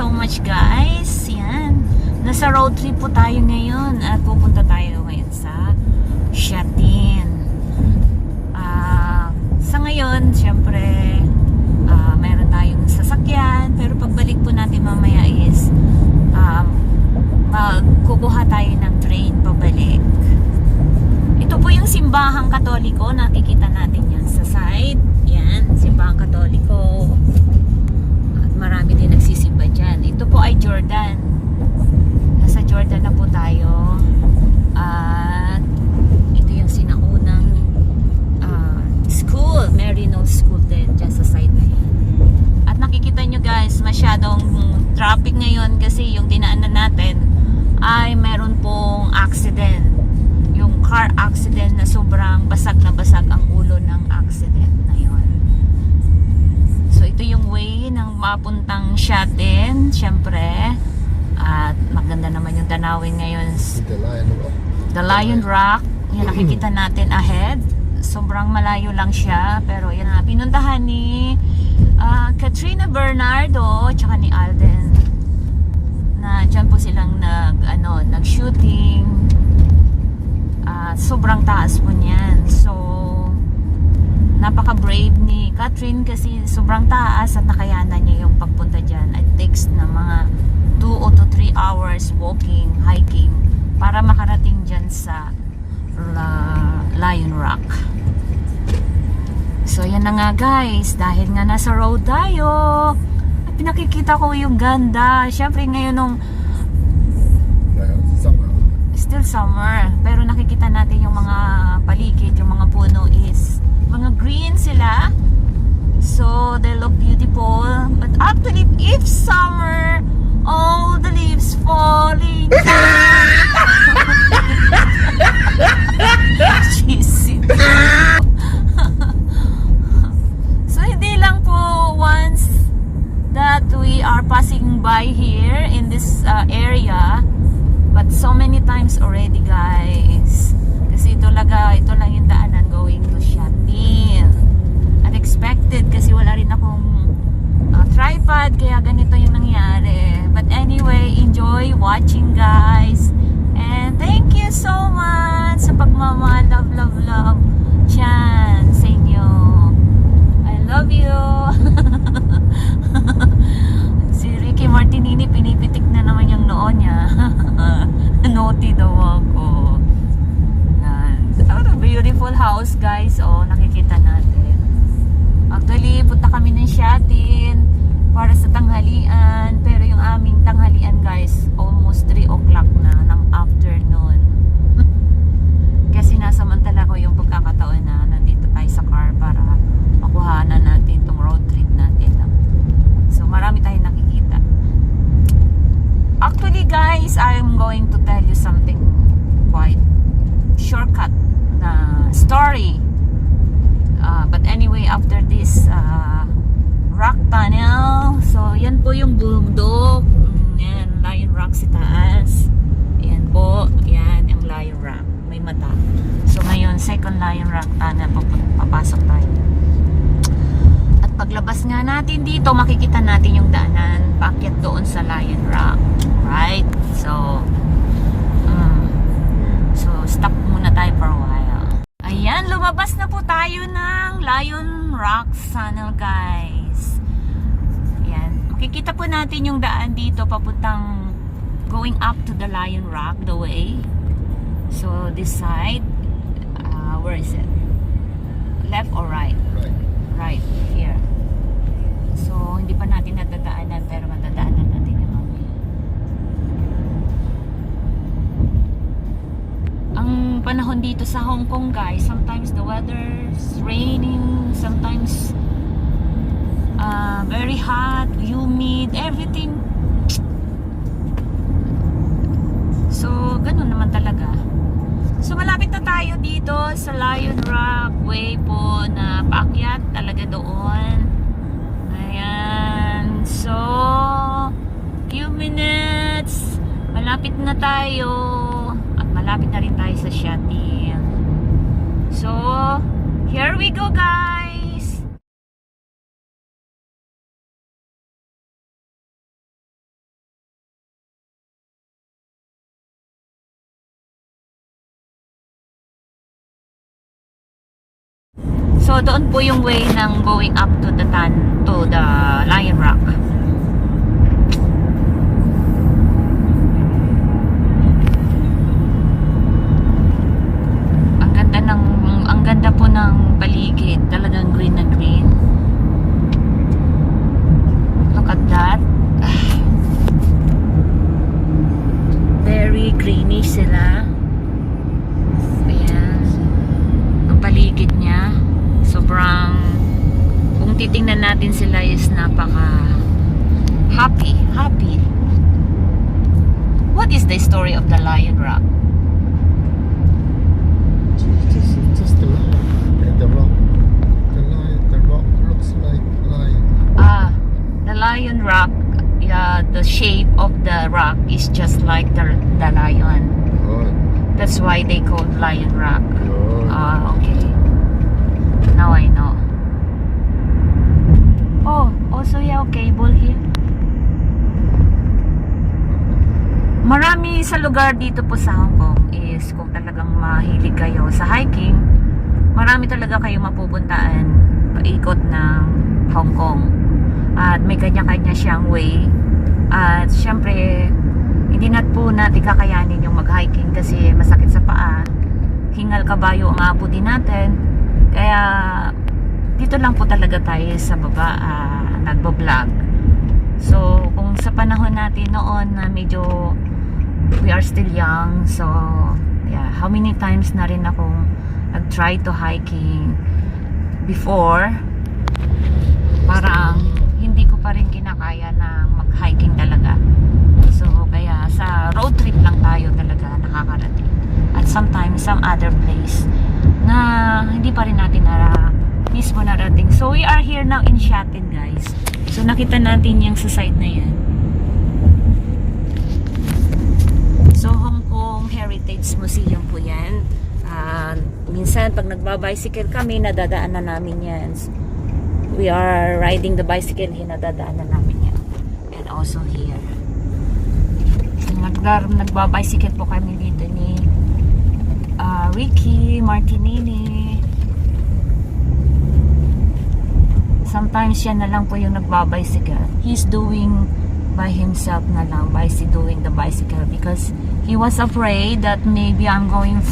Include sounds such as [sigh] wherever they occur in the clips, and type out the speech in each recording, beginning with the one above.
so much guys. Yan. Nasa road trip po tayo ngayon at pupunta tayo ngayon sa Shatin. Ah, sa ngayon, syempre, ah, meron tayong sasakyan pero pagbalik po natin mamaya is um, magkukuha tayo ng train pabalik. Ito po yung simbahang katoliko. Nakikita natin yan sa accident na sobrang basag na basag ang ulo ng accident na yun. So ito yung way ng mapuntang Shatin, syempre. At maganda naman yung tanawin ngayon. The Lion Rock. The Lion Rock, yan nakikita [clears throat] natin ahead. Sobrang malayo lang siya, pero yan na pinuntahan ni ah, Katrina Bernardo tsaka ni Alden. Na diyan po silang nag ano, nag-shooting. Ah, sobrang taas po niyan. So napaka-brave ni Catherine kasi sobrang taas at nakayanan niya yung pagpunta dyan. It takes na mga 2 o to 3 hours walking, hiking para makarating dyan sa La- Lion Rock. So yan na nga guys, dahil nga nasa road tayo, pinakikita ko yung ganda. Siyempre ngayon nung. Still summer, pero nakikita natin yung mga paligid, yung mga puno is mga green sila. So they look beautiful. But actually, if summer, all the leaves falling down. [laughs] [laughs] So hindi lang po once that we are passing by here in this uh, area so many times already guys. Kasi ito laga ito lang yung daanan going to Shatin unexpected kasi wala rin akong uh, tripod kaya ganito yung nangyari. But anyway enjoy watching guys. And thank you so much sa pagmamahal love love love dyan sa inyo. I love you. [laughs] Si Ricky Martinini pinipitik na naman yung noo niya [laughs] naughty daw ako. Yan. Oh, the beautiful house guys. Oh nakikita natin. Actually punta kami ng Shatin para sa tanghalian. Pero yung aming tanghalian guys almost 3 o'clock na ng afternoon kasi nasamantala ko yung pagkakataon na nandito tayo sa car para makuhanan natin tong road trip natin so marami tayong nakikita actually guys I'm going to tell you something quite shortcut na story Uh, but anyway after this uh, rock tunnel so yan po yung bundok. Yan Lion Rock si taas. Yan po. Yan yung Lion Rock. May mata. So ngayon second Lion Rock tunnel papasok tayo. At paglabas nga natin dito makikita natin yung daanan paakyat doon sa Lion Rock. Right? So mm, so stop muna tayo for a while. Ayan, lumabas na po tayo ng Lion Rock Tunnel, guys. Ayan, makikita po natin yung daan dito papuntang going up to the Lion Rock, the way. So, this side, uh, where is it? Left or right? Right. Right, here. So, hindi pa natin nadadaanan, pero madadaanan natin yung mamaya. Ang panahon dito sa Hong Kong, guys, sometimes the weather's raining, sometimes uh, very hot, humid, everything. So, ganun naman talaga. So, malapit na tayo dito sa Lion Rock Way po na paakyat talaga doon. Ayan. So, few minutes. Malapit na tayo. At malapit na rin tayo sa Shatin. So, here we go guys! So doon po yung way ng going up to the tan to the Lion Rock. Of the Lion Rock? Just, just the lion. Yeah, the rock. The lion. The rock looks like lion. Ah, the Lion Rock, yeah, the shape of the rock is just like the, the lion. Good. That's why they called Lion Rock. Good. Ah, okay. Now I know. Oh, also you have Marami sa lugar dito po sa Hong Kong is kung talagang mahilig kayo sa hiking, marami talaga kayo mapupuntaan paikot ng Hong Kong. At may kanya-kanya siyang way. At syempre, hindi na po natin kakayanin yung mag-hiking kasi masakit sa paa. Hingal kabayo ang aabutin natin. Kaya dito lang po talaga tayo sa baba ah, nagbo-vlog. So, kung sa panahon natin noon na medyo we are still young, so yeah, how many times na rin akong nag-try to hiking before parang hindi ko pa rin kinakaya na mag-hiking talaga. So, kaya sa road trip lang tayo talaga nakakarating. At sometimes some other place na hindi pa rin natin nara mismo narating. So, we are here now in Shatin, guys. So, nakita natin yung sa side na yan. So, Hong Kong Heritage Museum po yan. Ah, minsan, pag nagbabicycle kami, nadadaan na namin yan. We are riding the bicycle, hinadadaan na namin yan. And also here. Nagdar nagbabicycle po kami dito ni ah, Ricky Martinini. Sometimes siya na lang po yung nagbabicycle. He's doing by himself na lang by doing the bicycle because he was afraid that maybe I'm going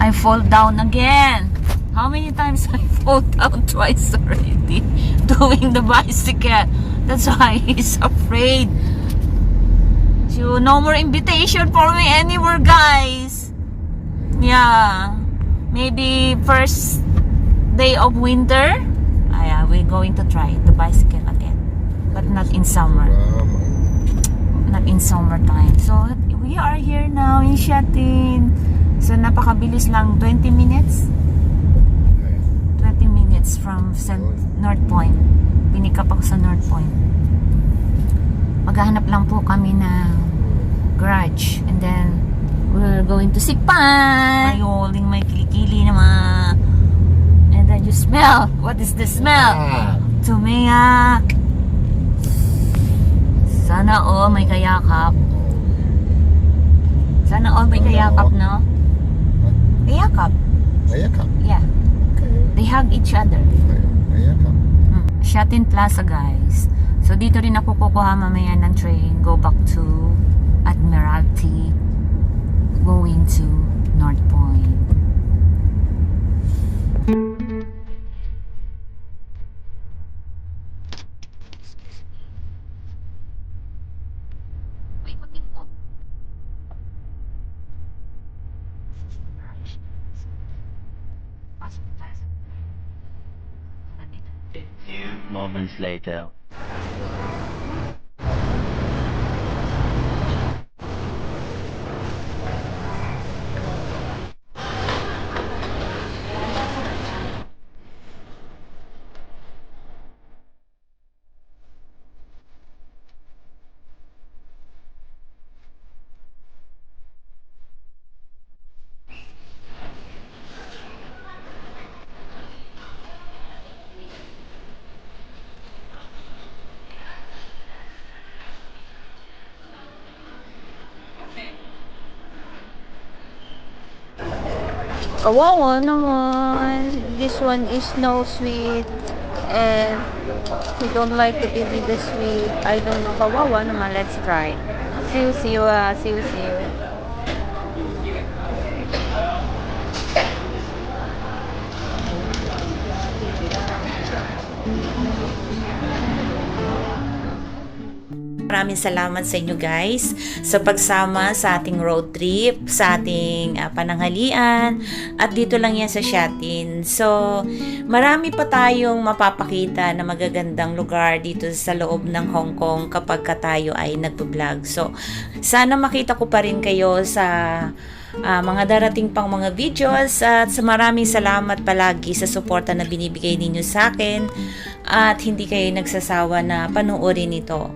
I fall down again. How many times [laughs] I fall down twice already [laughs] doing the bicycle. That's why he's afraid. So no more invitation for me anywhere guys. Yeah. Maybe first day of winter. Ah, yeah, we're going to try the bicycle again. But not in summer not in summertime. So, we are here now in Shatin. So, napakabilis lang. 20 minutes? 20 minutes from Cent- North Point. Pinikap ako sa North Point. Maghahanap lang po kami ng garage. And then, we're going to Sikpan. May holding may kilikili na mga... And then you smell. What is the smell? Ah. Sana all may kayakap. Sana all may Sana kayakap, no? Kayakap. ayaka. Yeah. Okay. They hug each other. Ayaka. Hmm. Shatin Plaza, guys. So, dito rin ako kukuha mamaya ng train. Go back to Admiralty. Going to North Point. Moments later. Kawawa naman. This one is no sweet. And we don't like to me the sweet. I don't know. Kawawa naman. Let's try. See you, see you, ah. see you, see you. Maraming salamat sa inyo guys sa pagsama sa ating road trip, sa ating ah, pananghalian at dito lang yan sa Shatin. So, marami pa tayong mapapakita na magagandang lugar dito sa loob ng Hong Kong kapag ka tayo ay nagpo-vlog. So, sana makita ko pa rin kayo sa ah, mga darating pang mga videos at sa maraming salamat palagi sa suporta na binibigay ninyo sa akin at hindi kayo nagsasawa na panuorin ito.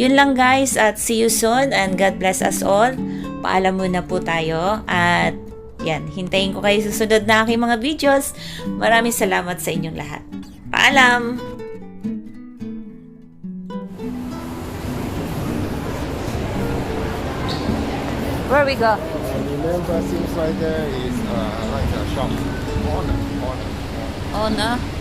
Yun lang guys at see you soon and God bless us all. Paalam muna po tayo at yan, hintayin ko kayo sa sunod na aking mga videos. Maraming salamat sa inyong lahat. Paalam! Where we go? remember, seems like there is uh, like a shop. Corner, corner. Oh, no?